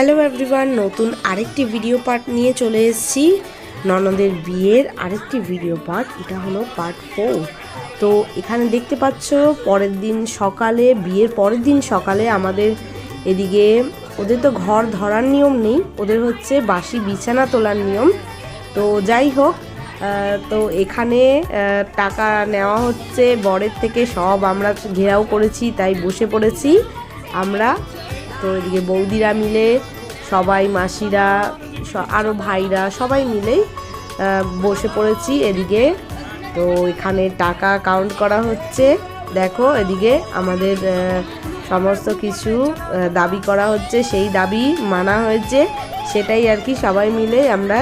Hello everyone নতুন আরেকটি video part নিয়ে চলে এসেছি। ননদের বিয়ের আরেকটি ভিডিও পার্ট এটা হলো পার্ট ফোর তো এখানে দেখতে পাচ্ছ, পরের দিন সকালে, বিয়ের পরের দিন সকালে আমাদের এদিকে, ওদের তো ঘর ধরার নিয়ম নেই, ওদের হচ্ছে বাসি বিছানা তোলার নিয়ম। তো যাই হোক তো এখানে টাকা নেওয়া হচ্ছে, বরের থেকে সব আমরা ঘেরাও করেছি, তাই বসে পড়েছি। আমরা তো এদিকে বৌদিরা মিলে, সবাই মাসিরা আরও ভাইরা সবাই মিলেই বসে পড়েছি এদিকে। তো এখানে টাকা কাউন্ট করা হচ্ছে। দেখো এদিকে আমাদের সমস্ত কিছু দাবি করা হচ্ছে। সেই দাবি মানা হয়েছে। সেটাই আর কি সবাই মিলে আমরা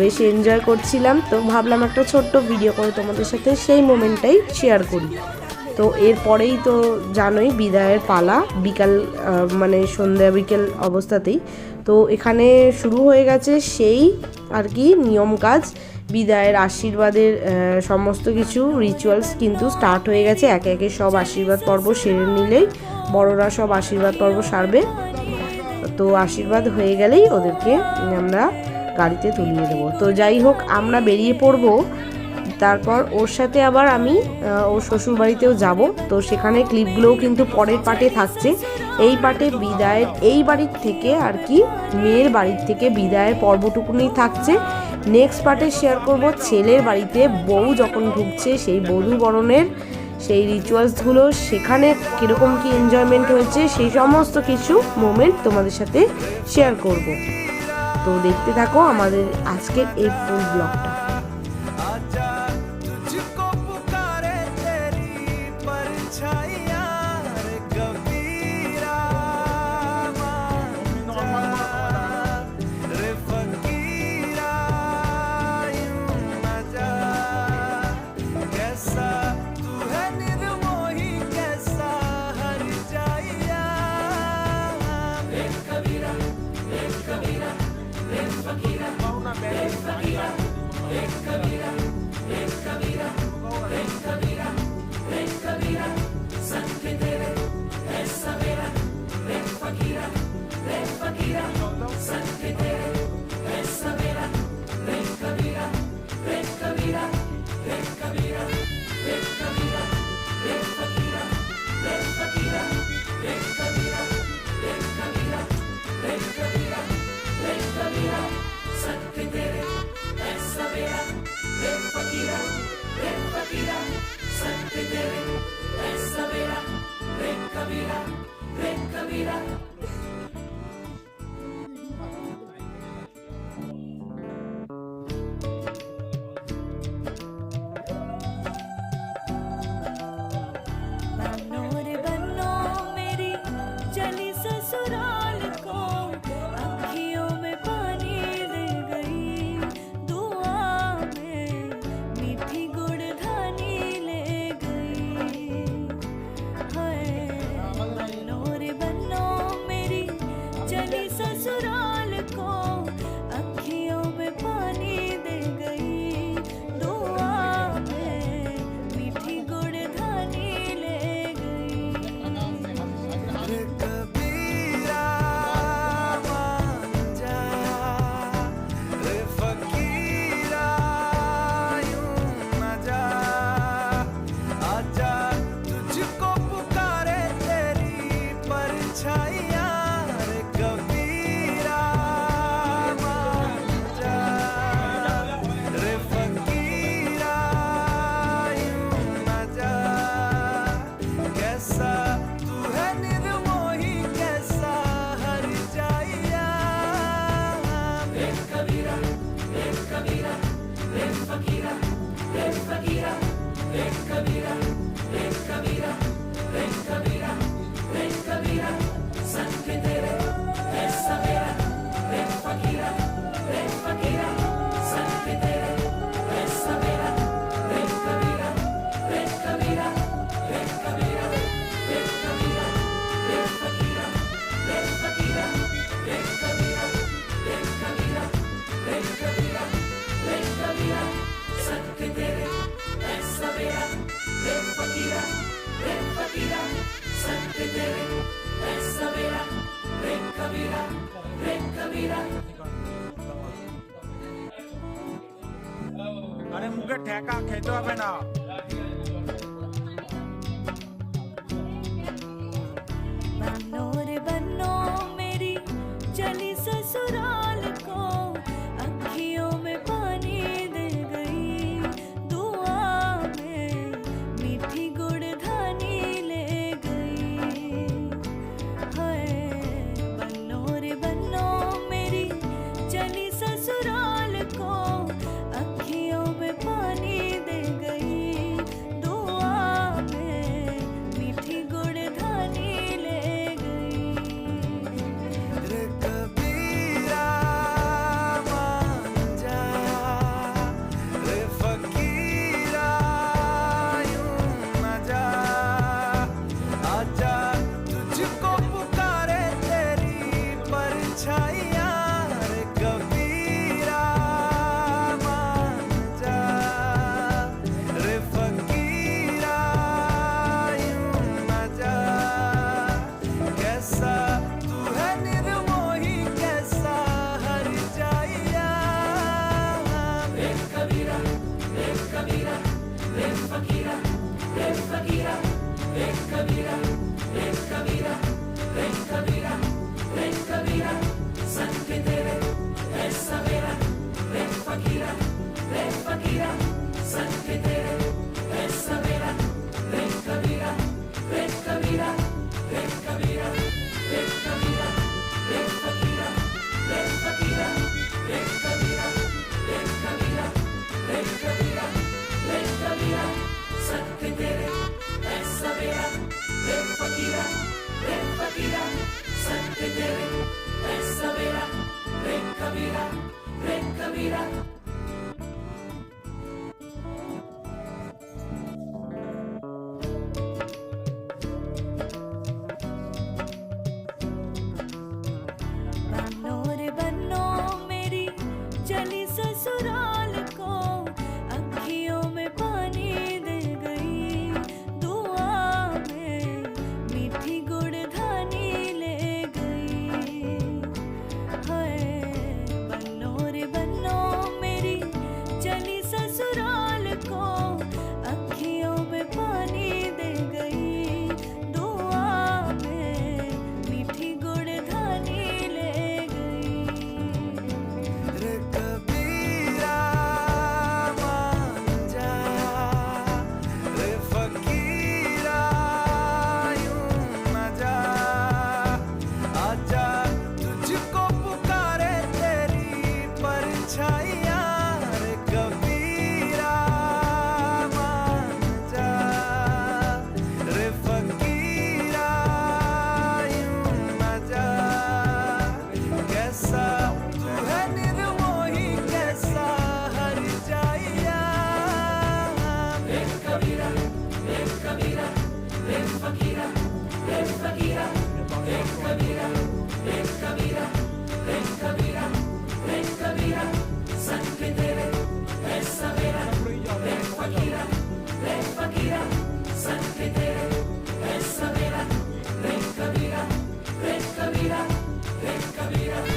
বেশ এনজয় করছিলাম। তো ভাবলাম একটা ছোট্ট ভিডিও করে তোমাদের সাথে সেই মোমেন্টটাই শেয়ার করি। তো এরপরেই তো জানোই বিদায়ের পালা, বিকাল মানে সন্ধ্যা বিকেল অবস্থাতেই। তো এখানে শুরু হয়ে গেছে সেই আর কি নিয়ম কাজ, বিদায়ের আশীর্বাদের সমস্ত কিছু রিচুয়ালস কিন্তু স্টার্ট হয়ে গেছে। একে একে সব আশীর্বাদ পর্ব সেরে নিলেই বড়রা সব আশীর্বাদ পর্ব সারবে। তো আশীর্বাদ হয়ে গেলেই ওদেরকে আমরা গাড়িতে তুলিয়ে দেবো। তো যাই হোক, আমরা বেরিয়ে পড়ব। তারপর ওর সাথে আবার আমি ওর শ্বশুর বাড়িতেও যাব। তো সেখানে ক্লিপগুলোও কিন্তু পরের পাটে থাকছে। এই পাটে বিদায়ের, এই বাড়ির থেকে আর কি মেয়ের বাড়ির থেকে বিদায়ের পর্বটুকুনি থাকছে। নেক্সট পার্টে শেয়ার করব ছেলের বাড়িতে বউ যখন ঢুকছে, সেই বধূ বরণের সেই রিচুয়ালসগুলো সেখানে কীরকম কি এনজয়মেন্ট হয়েছে, সেই সমস্ত কিছু মোমেন্ট তোমাদের সাথে শেয়ার করব। তো দেখতে থাকো আমাদের আজকের এই ফুল ব্লগটা Kabira, Red Kabira. ঠেকা খেতে হবে না। vida, esta vida. Rekka Mira, Rekka Mira.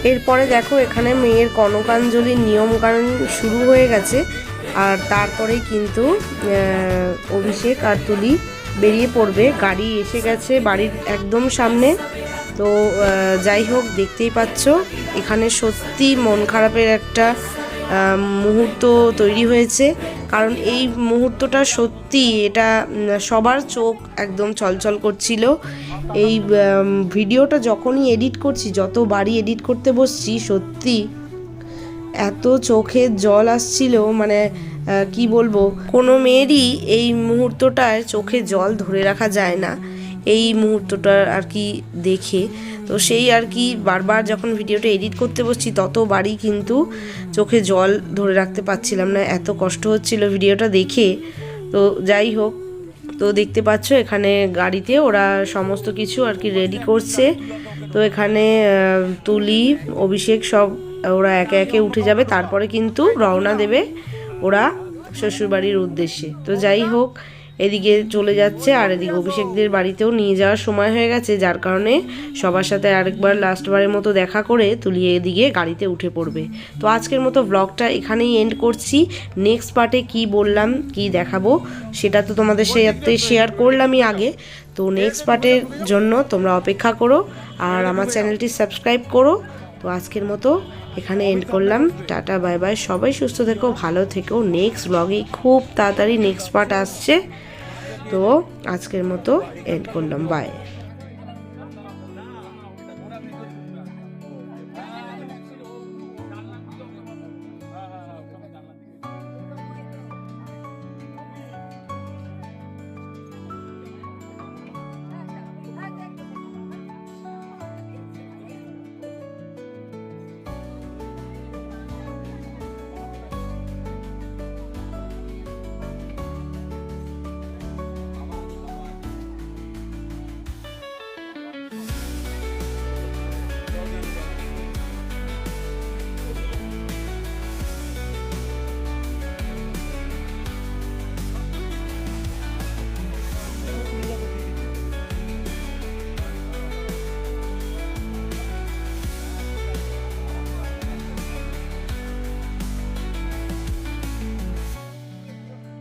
এরপরে দেখো এখানে মেয়ের কনকাঞ্জলির নিয়মকানুন শুরু হয়ে গেছে, আর তারপরে কিন্তু অভিষেক আর তুলি বেরিয়ে পড়বে। গাড়ি এসে গেছে বাড়ির একদম সামনে। তো যাই হোক, দেখতেই পাচ্ছ, এখানে সত্যি মন খারাপের একটা মুহূর্ত তৈরি হয়েছে। কারণ এই মুহূর্তটা সত্যি এটা সবার চোখ একদম চলচল করছিল। এই ভিডিওটা যখনই এডিট করছি, যত বাড়ি এডিট করতে বসছি, সত্যি এত চোখে জল আসছিল। মানে কি বলব? কোনো মেয়েরই এই মুহূর্তটায় চোখে জল ধরে রাখা যায় না। এই মুহূর্তটা আর কি দেখে। তো সেই আর কি বারবার যখন ভিডিওটা এডিট করতে বসছি, ততবারই কিন্তু চোখে জল ধরে রাখতে পারছিলাম না। এত কষ্ট হচ্ছিল ভিডিওটা দেখে। তো যাই হোক, তো দেখতে পাচ্ছ এখানে গাড়িতে ওরা সমস্ত কিছু আর কি রেডি করছে। তো এখানে তুলি, অভিষেক সব ওরা একে একে উঠে যাবে। তারপরে কিন্তু রওনা দেবে ওরা শ্বশুরবাড়ির উদ্দেশ্যে। তো যাই হোক এদিকে চলে যাচ্ছে আর এদিকে অভিষেকদের বাড়িতেও নিয়ে যাওয়ার সময় হয়ে গেছে, যার কারণে সবার সাথে আরেকবার লাস্টবারের মতো দেখা করে তুলিয়ে এদিকে গাড়িতে উঠে পড়বে। তো আজকের মতো ব্লগটা এখানেই এন্ড করছি। নেক্সট পার্টে কি বললাম, কি দেখাবো, সেটা তো তোমাদের সাথে শেয়ার করলামই আগে। তো নেক্সট পার্টের জন্য তোমরা অপেক্ষা করো আর আমার চ্যানেলটি সাবস্ক্রাইব করো। তো আজকের মতো এখানে এন্ড করলাম। টাটা বাই বাই সবাই সুস্থ থেকো, ভালো থেকো। নেক্সট ব্লগে খুব তাড়াতাড়ি নেক্সট পার্ট আসছে। তো আজকের মতো এড করলাম। বাই